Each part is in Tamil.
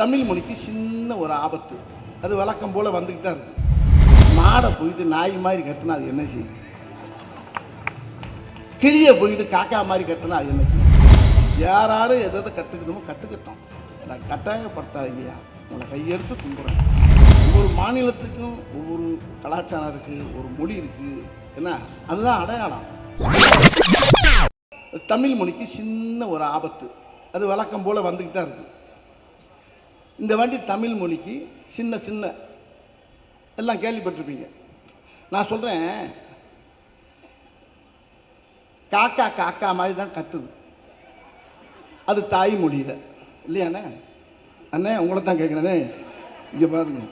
தமிழ் மொழிக்கு சின்ன ஒரு ஆபத்து. அது வழக்கம் போல் வந்துக்கிட்டு தான் இருக்கு. மாடை போயிட்டு நாய் மாதிரி கட்டினா அது என்ன செய்யும்? கிளியை போயிட்டு காக்கா மாதிரி கட்டினா அது என்ன செய்யும்? யாராரும் எதை எதை கற்றுக்கணுமோ கற்றுக்கிட்டோம் நான் கட்டாயப்படுத்தாதீங்கயா உங்களை கையெடுத்து கும்பிட்றேன். ஒவ்வொரு மாநிலத்துக்கும் ஒவ்வொரு கலாச்சாரம் இருக்குது ஒரு மொழி இருக்குது என்ன? அதுதான் அடையாளம். தமிழ் மொழிக்கு சின்ன ஒரு ஆபத்து. அது வழக்கம் போல் வந்துக்கிட்டு தான் இருக்குது இந்த வண்டி தமிழ் மொழிக்கு சின்ன சின்ன எல்லாம் கேள்விப்பட்டிருப்பீங்க. நான் சொல்கிறேன் காக்கா காக்கா மாதிரி தான் கத்துது. அது தாய் மொழியில். இல்லையாண்ணே அண்ணே? உங்களை தான் கேட்குறேனே இங்கே பாருங்க.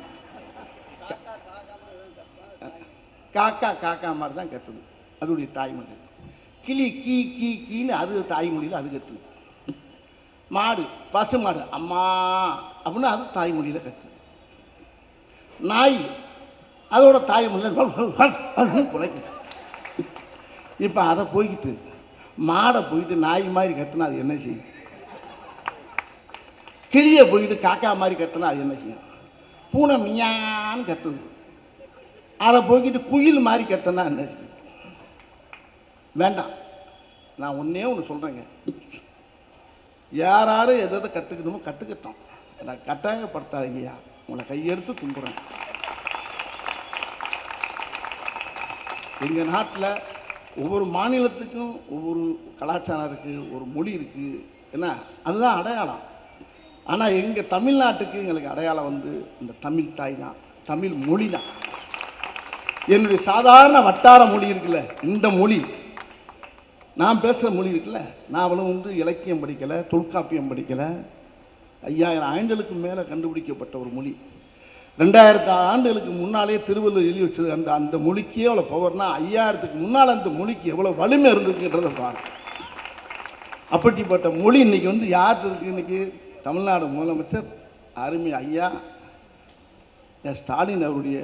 காக்கா காக்கா மாதிரி தான் கத்துது. அதோடைய தாய்மொழி கிளி கீ கீ கீன்னு அது தாய்மொழியில் அது கத்துது. மாடு பசு மாடு அம்மா. அப்படின்னா அது தாய்மொழியில் கத்து. நாய் அதோட தாய்மொழியில் குலைக்குது. இப்போ அதை போய்கிட்டு மாடை போயிட்டு நாய் மாதிரி கத்துனா அது என்ன செய்யும்? கிளியை போயிட்டு காக்கா மாதிரி கத்துனா அது என்ன செய்யும்? பூனை மியான்னு கத்துது. அதை போய்கிட்டு குயில் மாதிரி கத்துனா என்ன செய்யும்? வேண்டாம். நான் ஒன்றே ஒன்று சொல்கிறேங்க யாராரும் எதை எதை கற்றுக்கணுமோ கற்றுக்கிட்டோம் நான் கட்டாயப்படுத்தாதீங்கய்யா. உங்களை கையெடுத்து தும்புறேன் எங்கள் நாட்டில் ஒவ்வொரு மாநிலத்துக்கும் ஒவ்வொரு கலாச்சாரம் இருக்குது ஒரு மொழி இருக்குது என்ன? அதுதான் அடையாளம். ஆனால் எங்கள் தமிழ்நாட்டுக்கு எங்களுக்கு அடையாளம் வந்து இந்த தமிழ் தாய் தான் தமிழ் மொழி தான். என்னுடைய சாதாரண வட்டார மொழி இருக்குல்ல இந்த மொழி. நான் பேசுகிற மொழி இருக்குல்ல நான் அவளும் வந்து இலக்கியம் படிக்கலை தொல்காப்பியம் படிக்கலை ஐயாயிரம் ஆண்டுகளுக்கு மேலே கண்டுபிடிக்கப்பட்ட ஒரு மொழி. ரெண்டாயிரத்து ஆண்டுகளுக்கு முன்னாலே திருவள்ளுவர் எழுதி வச்சது அந்த அந்த மொழிக்கே எவ்வளோ பவர்னா ஐயாயிரத்துக்கு முன்னால் அந்த மொழிக்கு எவ்வளோ வலிமை இருந்துச்சுன்றதை பாருங்க. அப்படிப்பட்ட மொழி இன்றைக்கி வந்து யார் இருக்கு இன்னைக்கு? தமிழ்நாடு முதலமைச்சர் அருமை ஐயா என் ஸ்டாலின் அவருடைய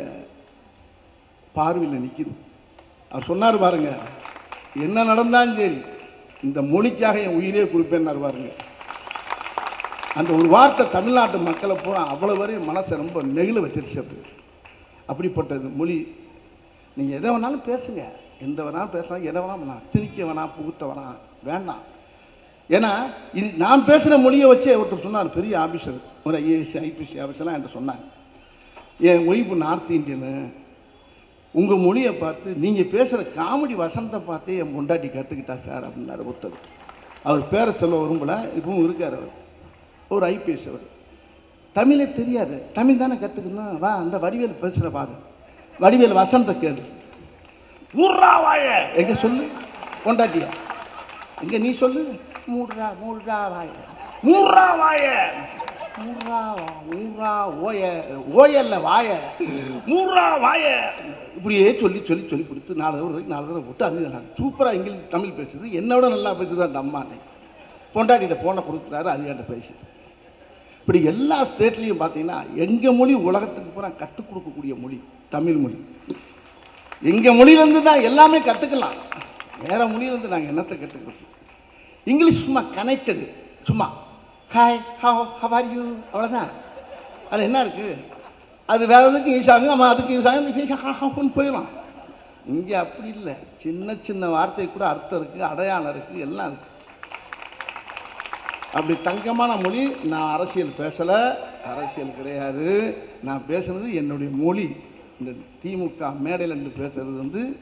பார்வையில் நிற்கிது அவர் சொன்னார் பாருங்க என்ன நடந்தாலும் சரி இந்த மொழிக்காக என் உயிரே கொடுப்பேன்னார் பாருங்கள் அந்த ஒரு வார்த்தை தமிழ்நாட்டு மக்களை பூரா அவ்வளோ வரையும் மனசை ரொம்ப நெகிழ வச்சிருச்சு அது அப்படிப்பட்டது மொழி. நீங்கள் எதை வேணாலும் பேசுங்க. எந்த வேணாலும் பேசலாம் எதை வேணாலும் வேணாம் திணிக்க வேணாம் புகுத்த வேணாம் வேண்டாம். ஏன்னா இது நான் பேசுகிற மொழியை வச்சே ஒருத்தர் சொன்னார் பெரிய ஆஃபீஸர் ஒரு ஐஏஎஸ் ஐபிஎஸ்சி ஆஃபீஸர்லாம் என்கிட்ட சொன்னாங்க. என் ஒய்ஃபு நார்த் இந்தியனு? உங்கள் மொழியை பார்த்து நீங்கள் பேசுகிற காமெடி வசனத்தை பார்த்தே என் பொண்டாட்டி கற்றுக்கிட்டா சார் அப்படின்னாரு ஒருத்தர். அவர் பேரை சொல்ல விரும்பல இப்பவும் இருக்கார் அவர். ஒரு ஐபிஎஸ் அவர். தமிழே தெரியாது. தமிழ் தானே கற்றுக்கணும் வா அந்த வடிவேல் பேசுகிற பாரு. வடிவேல் வசனத்தை கேளு. மூர்ரா வாய! எங்க சொல்லு? பொண்டாட்டியா எங்க நீ சொல்லு? மூர்ரா மூர்ரா வாய. மூர்ரா மூர்ரா ஓய ஓயல்ல வாய. மூர்ரா வாய! இப்படியே சொல்லி சொல்லி சொல்லி கொடுத்து நாலு தடவை வரைக்கும் நாலு தடவை போட்டு அது சூப்பராக இங்கிலீஷ் தமிழ் பேசுது. என்னோட நல்லா பேசுது அந்த அம்மா அன்னைக்கு பொண்டாட்டிகிட்ட ஃபோனை கொடுக்குறாரு அது என்கிட்ட பேசுது இப்படி எல்லா ஸ்டேட்லேயும் பார்த்தீங்கன்னா எங்கள் மொழி உலகத்துக்கு பூரா கற்றுக் கொடுக்கக்கூடிய மொழி தமிழ் மொழி. எங்கள் மொழியிலேருந்து தான் எல்லாமே கற்றுக்கலாம் வேறு மொழியிலேருந்து நாங்கள் என்னத்தை கற்றுக்கிறது இங்கிலீஷ் சும்மா கனெக்டடு சும்மா hi how how are you அவ்வளோதான் அது என்ன இருக்குது அது வேறு எதுக்கும் யூஸ் ஆகும் நம்ம அதுக்கு யூஸ் ஆகும் போயிடலாம் இங்கே அப்படி இல்லை. சின்ன சின்ன வார்த்தை கூட அர்த்தம் இருக்குது அடையாளம் இருக்குது எல்லாம் இருக்குது அப்படி தங்கமான மொழி நான் அரசியல் பேசலை. அரசியல் கிடையாது. நான் பேசுனது என்னுடைய மொழி. இந்த திமுக மேடையில் இருந்து பேசுறது வந்து